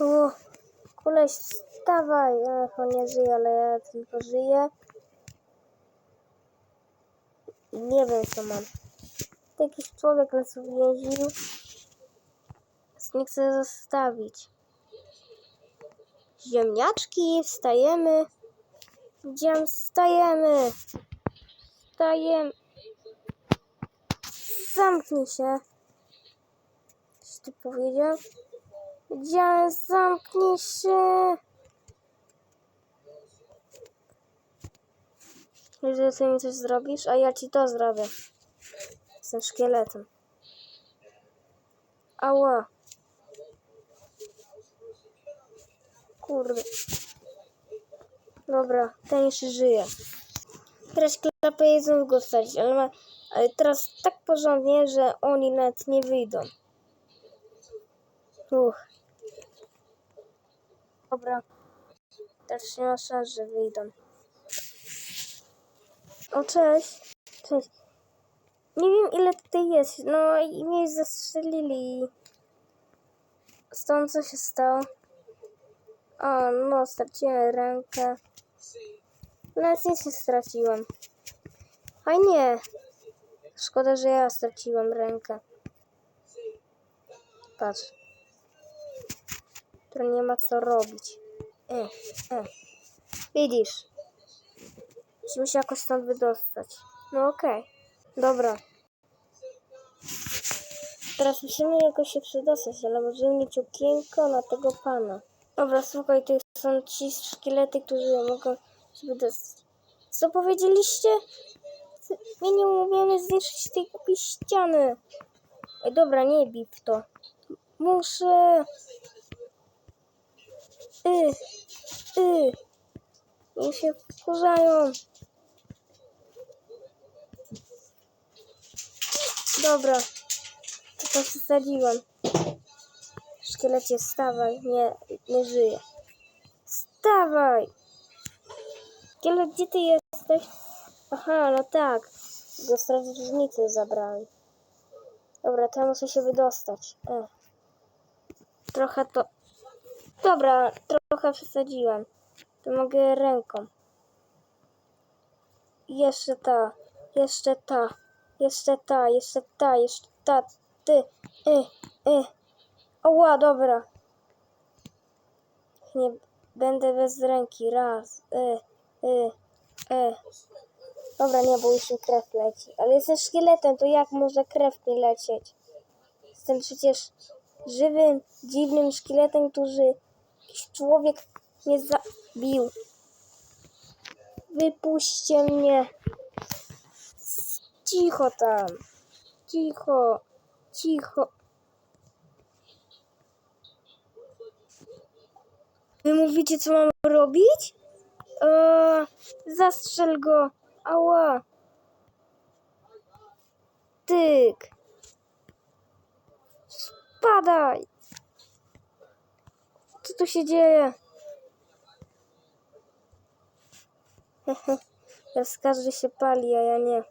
O, koleś, wstawaj. On nie żyje, ale ja tylko żyję. Nie wiem, co mam. Jakiś człowiek nas uwięził. Nie chcę zostawić. Ziemniaczki, wstajemy. Gdzie wstajemy? Wstajemy. Zamknij się. Coś ty powiedział? Gdzie zamknij się? Jeżeli ty mi coś zrobisz, a ja ci to zrobię. Jestem szkieletem. Ała. Kurde. Dobra, ten jeszcze żyje. Teraz klapę jedzą go wsadzić, ale, ma, ale teraz tak porządnie, że oni nawet nie wyjdą. Uch. Dobra. Teraz nie ma szans, że wyjdą. O, cześć. Cześć. Nie wiem ile tutaj jest, no i mnie zastrzelili. Stąd co się stało? O, no, straciłem rękę. Nawet nic nie straciłem. A nie. Szkoda, że ja straciłem rękę. Patrz. To nie ma co robić. E, e. Widzisz. Musimy się jakoś stąd wydostać. No okej. Dobra. Teraz musimy jakoś się przedostać, ale możemy mieć okienko na tego pana. Dobra, słuchaj, to są ci szkielety, którzy mogą się wydostać. Co powiedzieliście? My nie umiemy zniszczyć tej głupiej ściany. Ej, dobra, nie bij w to. Muszę. Y, y. Niech się wkurzają. Dobra. To przesadziłem. Szkielecie, wstawaj. Nie, nie żyje. Wstawaj! Szkielet, gdzie ty jesteś? Aha, no tak. Go strażnicy zabrali. Dobra, to ja muszę się wydostać. E. Trochę to... Dobra, trochę przesadziłem. To mogę ręką. Jeszcze ta, jeszcze ta, jeszcze ta, jeszcze ta, jeszcze ta, ty, y, y. Oła, dobra. Nie będę bez ręki, raz, y, y, y. Dobra, nie, bo już mi krew leci. Ale jestem szkieletem, to jak może krew mi lecieć? Jestem przecież żywym, dziwnym szkieletem, który jakiś człowiek mnie zabił. Wypuśćcie mnie. Cicho tam. Cicho. Cicho. Wy mówicie, co mam robić? Eee, zastrzel go. Ała. Tyk. Spadaj. Co tu się dzieje? Teraz każdy się pali, a ja nie.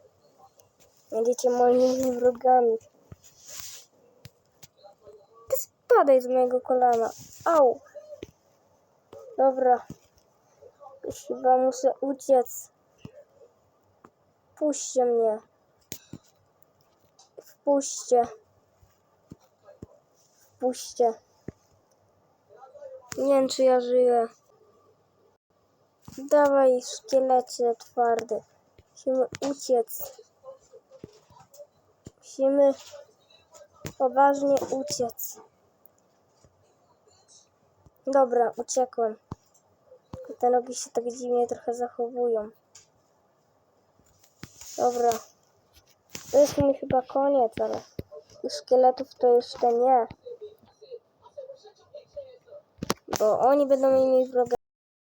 Będziecie moimi wrogami. Ty spadaj z mojego kolana. Au. Dobra. Chyba muszę uciec. Puśćcie mnie. Wpuśćcie. Wpuśćcie. Nie wiem, czy ja żyję. Dawaj, szkielecie twardy. Musimy uciec. Musimy poważnie uciec. Dobra, uciekłem. Te nogi się tak dziwnie trochę zachowują. Dobra. To jest mi chyba koniec, ale szkieletów to jeszcze nie. Bo oni będą mieli wroga.